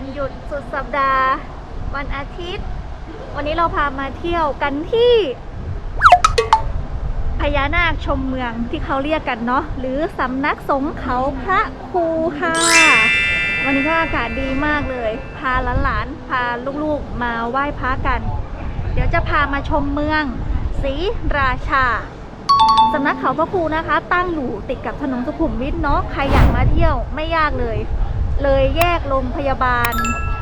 ันหยุดสัปดาห์ วันอาทิตย์ วันนี้เราพามาเที่ยวกันที่พญานาคชมเมืองที่เขาเรียกกันเนาะหรือสำนักสงฆ์เขาพระครูค่ะ วันนี้ก็อากาศดีมากเลย พาหลานๆพาลูกๆมาไหว้พระกัน เดี๋ยวจะพามาชมเมืองศรีราชาสำนักเขาพระครูนะคะ ตั้งอยู่ติดกับถนนสุขุมวิทเนาะใครอยากมาเที่ยวไม่ยากเลย เลยแยกโรงพยาบาล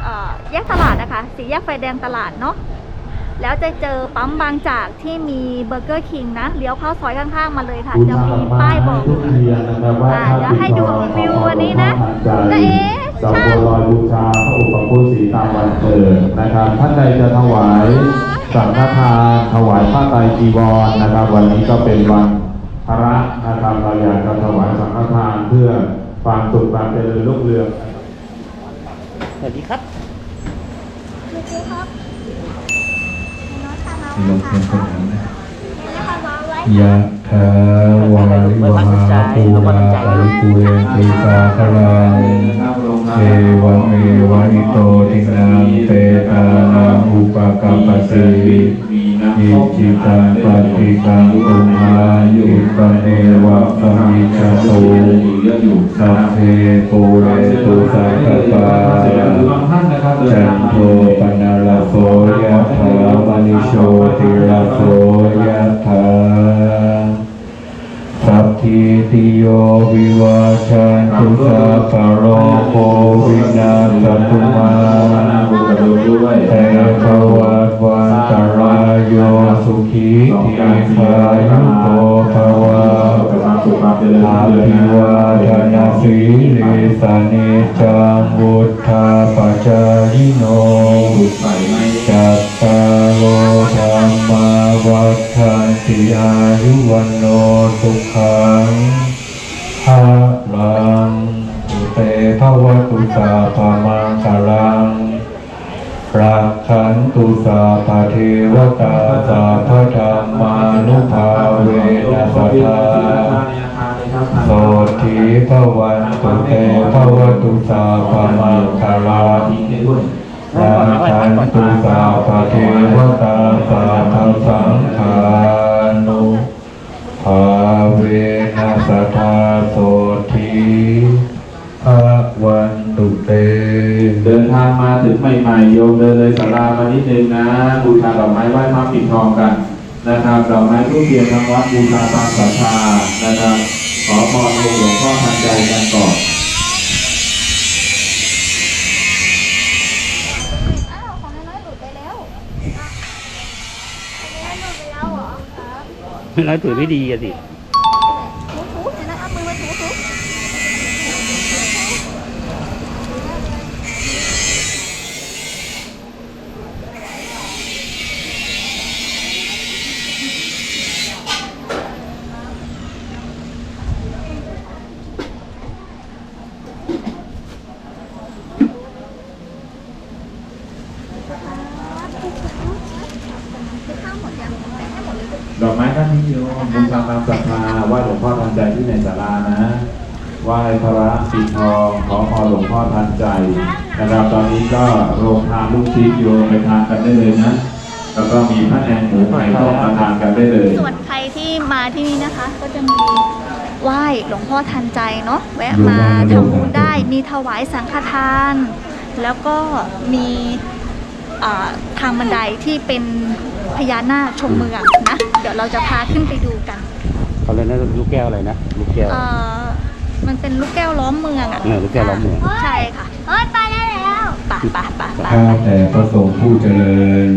เอ่อแยกตลาดนะคะสีแยกไฟแดงตลาดเนาะแล้วจะเจอปั๊มบางจากที่มีเบอร์เกอร์คิงนะเลี้ยวเข้าซอยข้างๆมาเลยค่ะ จะมีป้ายบอกอยู่อ่าเดี๋ยวให้ดูวิววันนี้นะน้าเอ๋ดอกช่าบังวลอยบูชาพระอุปคุสีตามวันเกิดนะครับ ท่านใดจะถวายสังฆทานถวายผ้าไตรจีวรนะครับ วันนี้ก็เป็นวันพระนะครับเราอยากจะถวายสังฆทานเพื่อ ความสุขความเจริญรุ่งเรืองสวัสดีครับลงเพียงคนนั้นนะยะถาวาริวหาปูราปาริปุเรนติสาคลังเทวะเมวะอิโตทินังเตตานังอุปกปปสิ อิจิตังปฏิกังตุมหายุปเนวะสมิจตุสัพเพปูเรตุสัพพะจันโทปนาลโสยะถามณิโชติลโสยะถาสัพพิติโยวิวาชันตุสัพพโรโควินาศตุมา เตภวัตวันตรายโยสุขีทีขายุโกภวะอาภิวาทนาสีลิสานิจังวุธาปัจายโนจัตตารโลธรรมาวัฏันติอายุวันโนสุขังภาลังเตภวตุสาภามังคารัง ระชันตุสาภาเทวตาสาพธรรมานุภาเวนัสทาโสทีพวันตุเตภวตุสาปมังคาราราคันตุสาป ใหม่ๆโยมเดินเลยศาลามานิดนึงนะบูชาดอกไม้ไหว้พระปิดทองกันนะครับดอกไม้ทูบเทียนทางวัดบูชาตามศรัทธานะครับ ขอพรหลวงพ่อทันใจกันก่อนอ้าวของน้อยๆหลุดไปแล้ บูชาตามศรัทธาไหว้หลวงพ่อทันใจที่ในศาลานะไหว้พระปิดทองขอพรหลวงพ่อทันใจนะครับตอนนี้ก็โรงทานลูกชิ้นโยมไปทานกันได้เลยนะแล้วก็มีพระแนงหมูไก่ต้มมาทานกันได้เลย ส่วนใครที่มาที่นี่นะคะ ก็จะมีไหว้หลวงพ่อทันใจเนาะแวะมาทำบุญได้มีถวายสังฆทาน แล้วก็มีอ่าทางบันไดที่เป็น พญานาคชมเมืองนะ เดี๋ยวเราจะพาขึ้นไปดูกันเขาเลยกนะลูกแก้วอะไรนะลูกแก้ว เอ่อมันเป็นลูกแก้วล้อมเมืองอะเออลูกแก้วล้อมเมือง ใช่ค่ะเฮ้ยไปได้แล้วป่ะป่ะป่ะป่ะข้าแต่พระสงฆ์ผู้เจริญ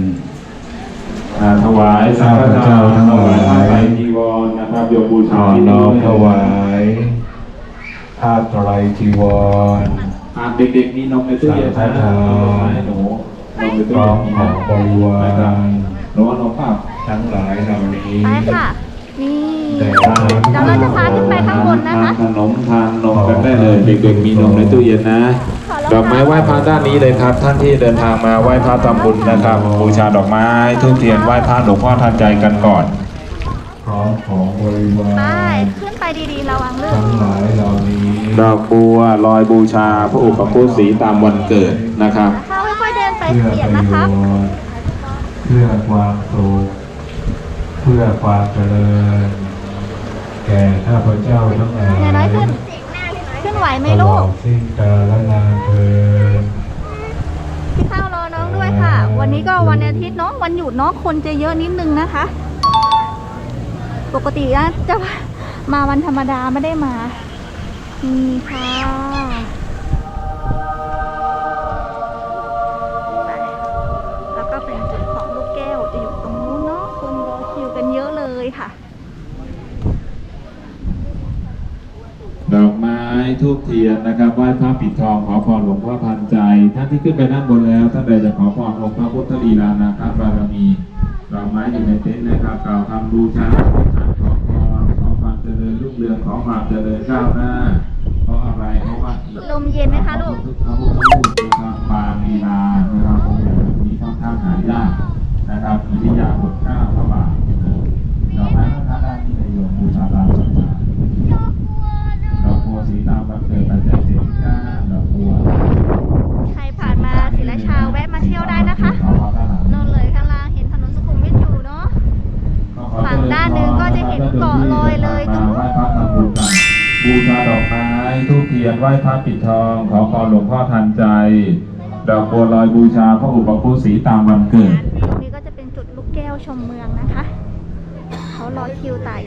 อ่าถวายสังฆทานถวายผ้าไตรจีวรนะครับโยมบูขชาอที่น้อมนี่ถวายผ้าไตรจีวร อ่าเด็กๆมีนมในตู้เย็นนะสังฆทานหนูนมในพตู้ร้อเย็มนของบริวาร หนูเอานมเปล่าทั้งหลายเหล่านี้ไปค่ะ นี่แต่เดี๋ยวเราจะพาขึ้นไปข้างบนนะคะทานขนมทานนมกันได้เลยเด็กๆมีนมในตู้เย็นนะดอกไม้ไหว้พระด้านนี้เลยครับ ท่านที่เดินทางมาไหว้พระทำบุญนะครับบูชาดอกไม้ทูบเทียนไหว้พระหลวงพ่อทันใจกันก่อนพร้อมของบริวารไปขึ้นไปดีๆระวังเรื่องทั้งหลายเหล่านี้ดอกบัวลอยบูชาพระอุปคุสีตามวันเกิดนะครับข้าวค่อยๆเดิเสียงนะครับเพื่อความสุขเพื่อความเจริญ แก่ข้าพเจ้าทั้งหลายเงยน้อยขึ้น ขึ้นไหวไหมตลลูอกดสิ้นกาลนานเทิน พี่ข้าวรอน้องด้วยค่ะ วันนี้ก็วันอาทิตย์เนาะวันหยุดเนาะคนจะเยอะนิดนึงนะคะ ปกตินะจะมาวันธรรมดาไม่ได้มานี่ค่ะ ค่ะ ดอกไม้ทูบเทียนนะครับไหว้พระปิดทองขอพรหลวงพ่อทันใจ ท่านที่ขึ้นไปด้านบนแล้ว ท่านใดจะขอพรองค์พระพุทธลีลานาคบารมีดอกไม้อยู่ในเต็นท์นะครับกล่าวคำบูชาอธิษฐานขอพรขอความเจริญรุ่งเรืองขอความเจริญก้าวหน้าเพราะอะไรเพราะว่าลมเย็นไหมคะลูกพระพุทธรูปนะครับปางลีลานะครับองค์ใหญ่แบบนี้ค่อนข้างหายากนะครับอิริยาบถเก้าพระบาท โยมบูชาตามศรัทธาดอกบัวสีดำบังเกิดปัจจัยสีก้าดอกบัวใครผ่านมาศรีราชาแวะมาเที่ยวได้นะคะนนเลยข้างล่างเห็นถนนสุขุมวิทอยู่เนาะฝั่งด้านหนึ่งก็จะเห็นเกาะลอยเลยตรงนู้นไหว้พระทำบุกันบูชาดอกไม้ทูบเทียนไหว้พระปิดทอง ขอพรหลวงพ่อทันใจ ดอกบัวลอยบูชาพระอุปคุสีตามวันเกิด รอคิวถ่าย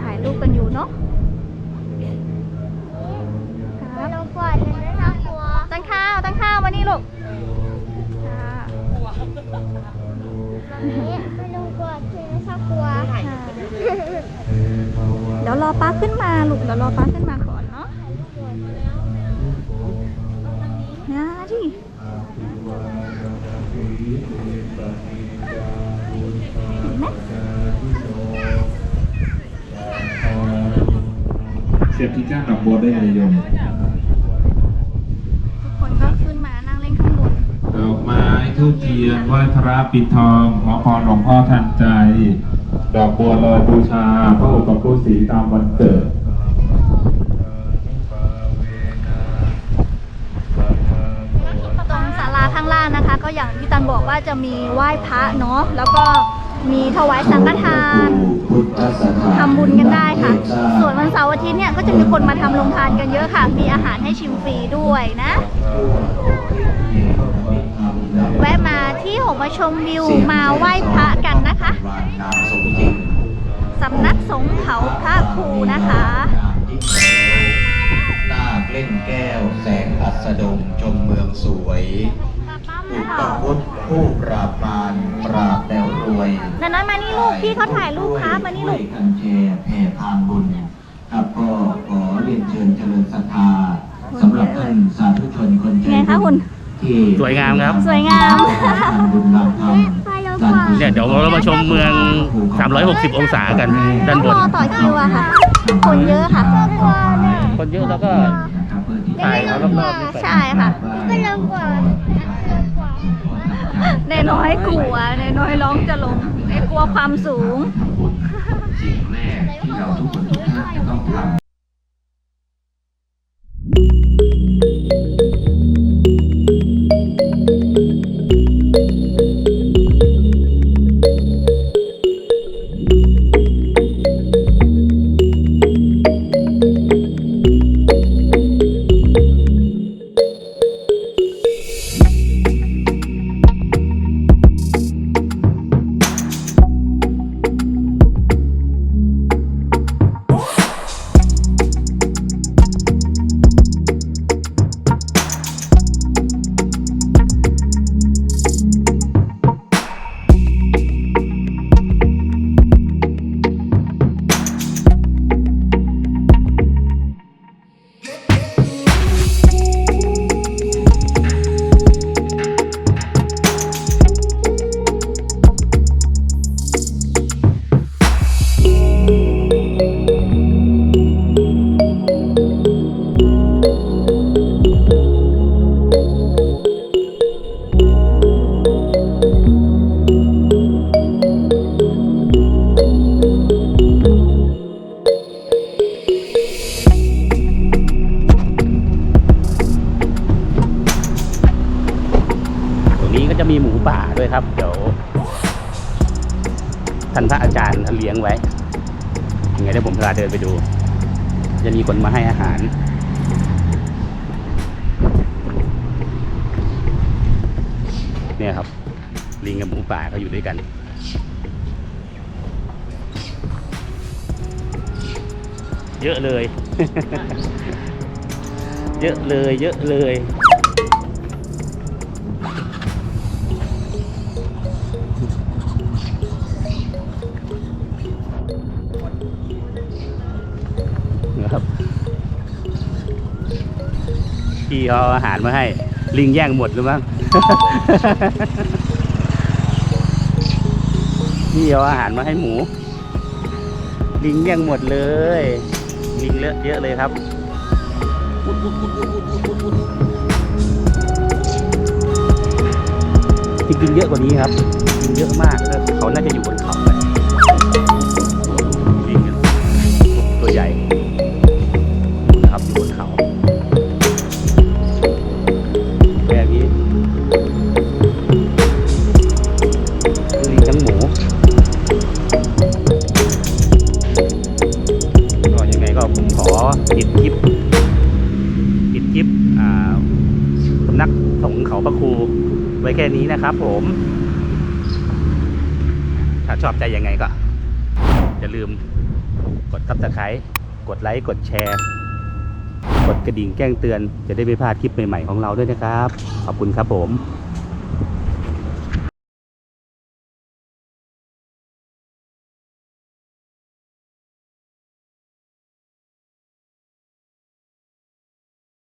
ถ่ายรูปกันอยู่เนาะครับลงก่อนเลยนะกลัวตั้งข้าวตั้งข้าวมานี่ลูกค่ะนี่ไม่ลงก่อนคือไม่ชอบกลัวค่ะเดี๋ยวรอป้าขึ้นมาลูกเดี๋ยวรอป้าขึ้นมาก่อนเนาะนะดิเห็นไหม เสียบที่ก้านดอกบัวได้เลยโยมทุกคนก็ขึ้นมานั่งเล่นข้างบนดอกไม้ทูบเทียนไหว้พระปิดทองขอพรหลวงพ่อทันใจ ดอกบัวลอยบูชาพระอุปคุสีตามวันเกิดตรงศาลาข้างล่างนะคะ ก็อย่างที่ตันบอกว่าจะมีไหว้พระเนาะแล้วก็มีถวายสังฆทาน ทำบุญกันได้ค่ะ ส่วนวันเสาร์อาทิตย์เนี่ยก็จะมีคนมาทำโรงทานกันเยอะค่ะ มีอาหารให้ชิมฟรีด้วยนะ แวะมาที่หกมาชมวิวมาไหว้พระกันนะคะสำนักสงฆ์เขาพระครูนะคะนาคเล่นแก้วแสงอัสดงชมเมืองสวย อุปคุตผู้ปราบมารปราบแล้วรวยนันน้อยมานี่ลูกพี่เขาถ่ายรูปครับมานี่ลูกช่วยกันแชร์แผ่ทานบุญครับก็ขอเรียนเชิญเจริญศรัทธาสำหรับท่านสาธุชนคนใจไงคะคุณที่สวยงามครับ สวยงามทำบุญรางธรรมเนี่ยเดี๋ยวเรามาชมเมือง 360 องศากันด้านบต้อนงรอต่อคิวอะค่ะ คนเยอะค่ะ คนเยอะแล้วก็ถ่ายเอารอบๆนี่ไปใช่ค่ะก็ลงก่อน ในน้อยกลัวในน้อยร้องจะลงในกลัวความสูง สิ่งแรกที่เราทุกคนทุกท่านจะต้องทำ เนี่ยครับ ลิงกับหมูป่าเขาอยู่ด้วยกันเยอะเลย เยอะเลย เยอะเลย นะครับ พี่เขาเอาอาหารมาให้ ลิงแย่งหมดหรือมั้ง นี่เอาอาหารมาให้หมู ลิงแย่งหมดเลย ลิงเลอะเยอะเลยครับจริงๆเยอะกว่านี้ครับจริงเยอะมากเขาน่าจะอยู่บน ถ้าชอบใจยังไงก็ อย่าลืมกดซับสไครต์กดไลค์ กดแชร์ กดกระดิ่งแจ้งเตือน จะได้ไม่พลาดคลิปใหม่ๆของเราด้วยนะครับ ขอบคุณครับผม